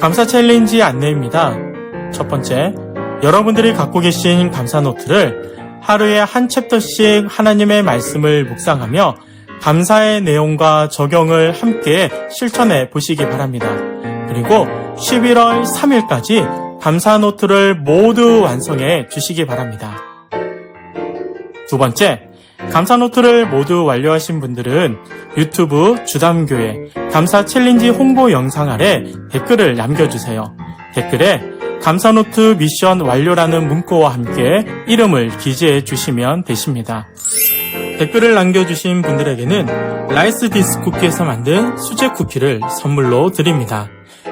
감사 챌린지 안내입니다. 첫 번째, 여러분들이 갖고 계신 감사 노트를 하루에 한 챕터씩 하나님의 말씀을 묵상하며 감사의 내용과 적용을 함께 실천해 보시기 바랍니다. 그리고 11월 3일까지 감사 노트를 모두 완성해 주시기 바랍니다. 두 번째, 감사 노트를 모두 완료하신 분들은 유튜브 주담교회 감사 챌린지 홍보 영상 아래 댓글을 남겨주세요. 댓글에 감사 노트 미션 완료라는 문구와 함께 이름을 기재해 주시면 되십니다. 댓글을 남겨주신 분들에게는 라이스 디스 쿠키에서 만든 수제 쿠키를 선물로 드립니다.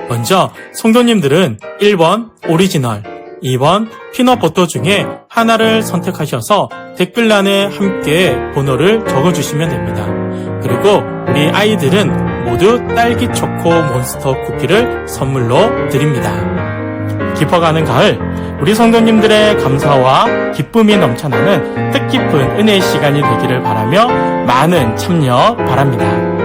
먼저 성도님들은 1번 오리지널, 2번 피넛버터 중에 하나를 선택하셔서 댓글란에 함께 번호를 적어주시면 됩니다. 그리고 우리 아이들은 모두 딸기 초코 몬스터 쿠키를 선물로 드립니다. 깊어가는 가을, 우리 성도님들의 감사와 기쁨이 넘쳐나는 뜻깊은 은혜의 시간이 되기를 바라며 많은 참여 바랍니다.